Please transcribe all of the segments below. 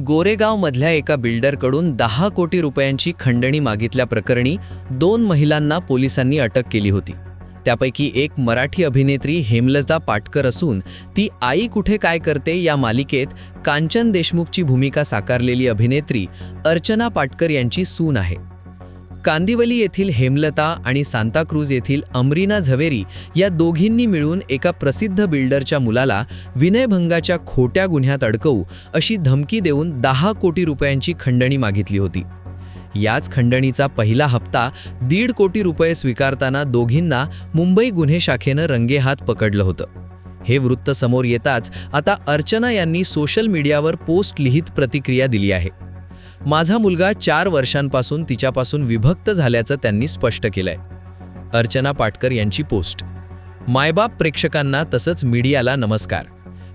गोरेगावमधल्या एका बिल्डरकडून दहा कोटी रुपयांची खंडणी मागितल्याप्रकरणी दोन महिलांना पोलिसांनी अटक केली होती. त्यापैकी एक मराठी अभिनेत्री हेमलजा पाटकर असून ती आई कुठे काय करते या मालिकेत कांचन देशमुखची भूमिका साकारलेली अभिनेत्री अर्चना पाटकर यांची सून आहे. कांदिवली येथील हेमलता आणि सांताक्रूज येथील अमरीना झवेरी या दोघींनी मिळून एका प्रसिद्ध बिल्डरच्या मुलाला विनयभंगाच्या खोट्या गुन्ह्यात अडकवू अशी धमकी देऊन दहा कोटी रुपयांची खंडणी मागितली होती. याच खंडणीचा पहिला हप्ता दीड कोटी रुपये स्वीकारताना दोघींना मुंबई गुन्हे शाखेनं रंगेहात पकडलं होतं. हे वृत्त समोर येताच आता अर्चना यांनी सोशल मीडियावर पोस्ट लिहित प्रतिक्रिया दिली आहे. माझा मुलगा चार वर्षांपासून तिच्यापासून विभक्त झाल्याचं त्यांनी स्पष्ट केलंय. अर्चना पाटकर यांची पोस्ट. मायबाप प्रेक्षकांना तसंच मीडियाला नमस्कार.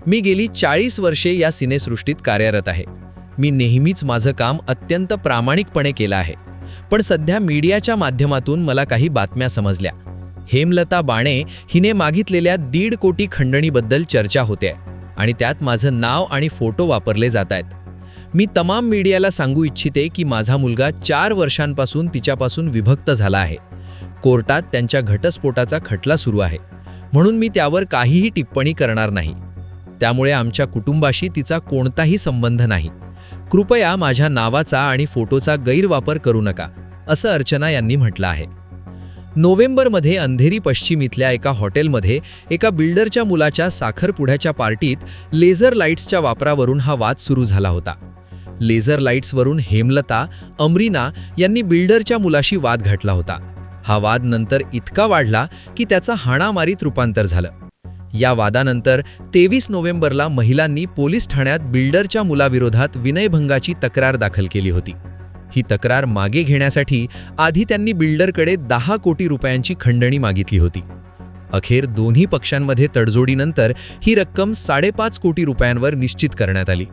मी गेली चाळीस वर्षे या सिनेसृष्टीत कार्यरत आहे. मी नेहमीच माझं काम अत्यंत प्रामाणिकपणे केलं आहे. पण सध्या मीडियाच्या माध्यमातून मला काही बातम्या समजल्या. हेमलता बाणे हिने मागितलेल्या दीड कोटी खंडणीबद्दल चर्चा होते आणि त्यात माझं नाव आणि फोटो वापरले जात आहेत. मी तमाम मीडियाला सांगू इच्छिते की माझा मुलगा चार वर्षांपासून तिच्यापासून विभक्त झाला आहे. कोर्टात त्यांच्या घटस्फोटाचा खटला सुरू आहे. म्हणून मी त्यावर काहीही टिप्पणी करणार नाही. त्यामुळे आमच्या कुटुंबाशी तिचा कोणताही संबंध नाही. कृपया माझ्या नावाचा आणि फोटोचा गैरवापर करू नका असं अर्चना यांनी म्हटलं आहे. नोव्हेंबरमध्ये अंधेरी पश्चिम इथल्या एका हॉटेलमध्ये एका बिल्डरच्या मुलाच्या साखरपुड्याच्या पार्टीत लेझर लाईट्सच्या वापरावरून हा वाद सुरू झाला होता. लेझर लाईट्सवरून हेमलता अमरीना यांनी बिल्डरच्या मुलाशी वाद घातला होता. हा वाद नंतर इतका वाढला की त्याचा हाणामारीत रूपांतर झालं. या वादानंतर तेवीस नोव्हेंबरला महिलांनी पोलीस ठाण्यात बिल्डरच्या मुलाविरोधात विनयभंगाची तक्रार दाखल केली होती. ही तक्रार मागे घेण्यासाठी आधी त्यांनी बिल्डरकडे दहा कोटी रुपयांची खंडणी मागितली होती. अखेर दोन्ही पक्षांमध्ये तडजोडीनंतर ही रक्कम साडेपाच कोटी रुपयांवर निश्चित करण्यात आली.